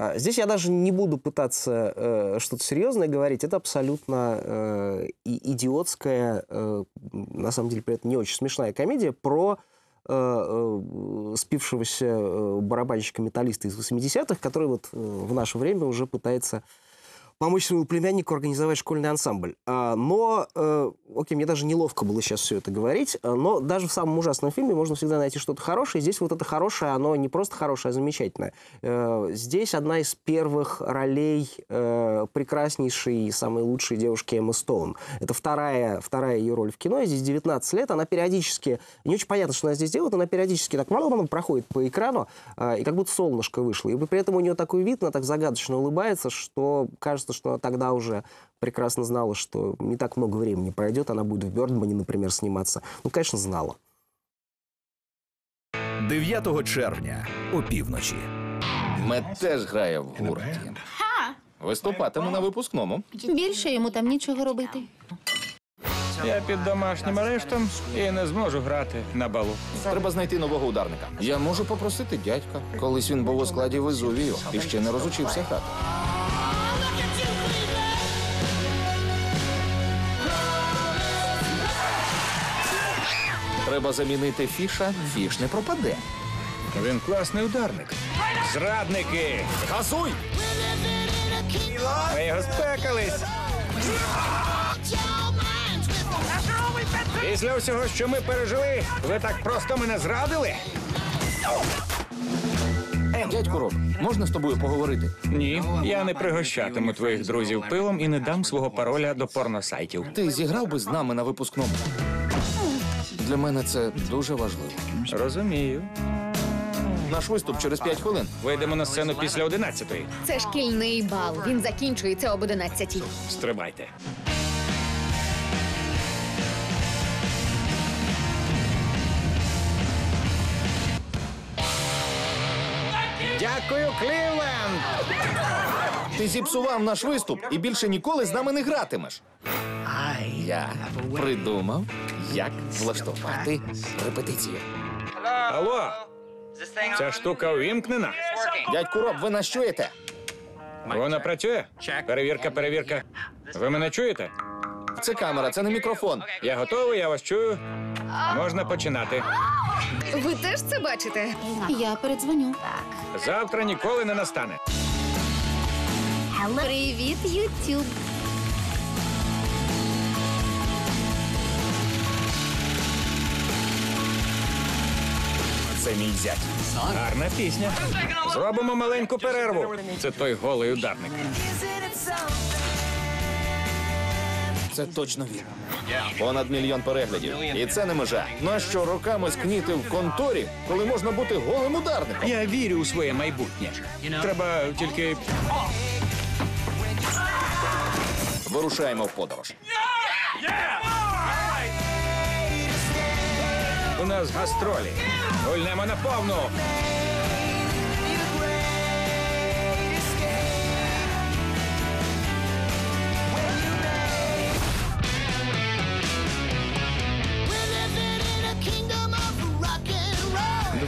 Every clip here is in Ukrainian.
А, Здесь я даже не буду пытаться э, что-то серьезное говорить. Это абсолютно э, идиотская, э, на самом деле, при этом не очень смешная комедия про э, э, спившегося э, барабанщика-металлиста из 80-х, который вот в наше время уже пытается помочь своему племяннику организовать школьный ансамбль. А, но, э, окей, мне даже неловко было сейчас все это говорить, а, но даже в самом ужасном фильме можно всегда найти что-то хорошее. Здесь вот это хорошее, оно не просто хорошее, а замечательное. Э, здесь одна из первых ролей э, прекраснейшей и самой лучшей девушки Эммы Стоун. Это вторая, вторая ее роль в кино, здесь 19 лет, она периодически, не очень понятно, что она здесь делает, она периодически так проходит по экрану, а, и как будто солнышко вышло. И при этом у нее такой вид, она так загадочно улыбается, что кажется, что она тогда уже прекрасно знала, что не так много времени пройдет, она будет в Бёрдмане, например, сниматься. Ну, конечно, знала. 9 червня опівночі. Мед теж грає в гурті. Виступатиме на випускному. Більше йому там нічого робити. Я під домашнім арештом і не зможу грати на балу. Треба знайти нового ударника. Я можу попросити дядька. Колись він був у складі Везувію і ще не розучився грати. Треба замінити фіша, фіш не пропаде. Він класний ударник. Зрадники! Газуй! Ми його спекались. Після всього, що ми пережили, ви так просто мене зрадили? Дядьку Роб, можна з тобою поговорити? Ні, я не пригощатиму твоїх друзів пилом і не дам свого пароля до порносайтів. Ти зіграв би з нами на випускному? Для мене це дуже важливо. Розумію. Наш виступ через 5 хвилин. Вийдемо на сцену після одинадцятої. Це шкільний бал. Він закінчується об 11 Стрибайте. Дякую, Клівленд! Ти зіпсував наш виступ і більше ніколи з нами не гратимеш. Я придумав, як влаштувати репетицію. Алло, ця штука увімкнена. Дядьку Роб, ви нас чуєте? Вона працює? Перевірка, перевірка. Ви мене чуєте? Це камера, це не мікрофон. Я готовий, я вас чую. Можна починати. Ви теж це бачите? Я передзвоню. Завтра ніколи не настане. Привіт, Ютуб. Це мій зять. Гарна пісня. Зробимо маленьку перерву. Це той голий ударник. Це точно він. Понад мільйон переглядів. І це не межа. На що роками скніти в конторі, коли можна бути голим ударником? Я вірю у своє майбутнє. Треба тільки. Вирушаємо в подорож. У нас гастролі. Гульнемо наповну.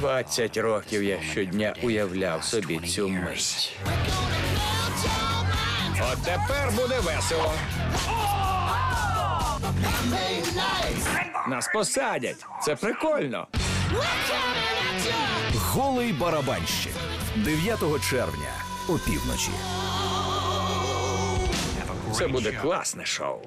20 років я щодня уявляв собі цю мить. От тепер буде весело. Нас посадять. Це прикольно. Голий барабанщик 9 червня опівночі. Це буде класне шоу.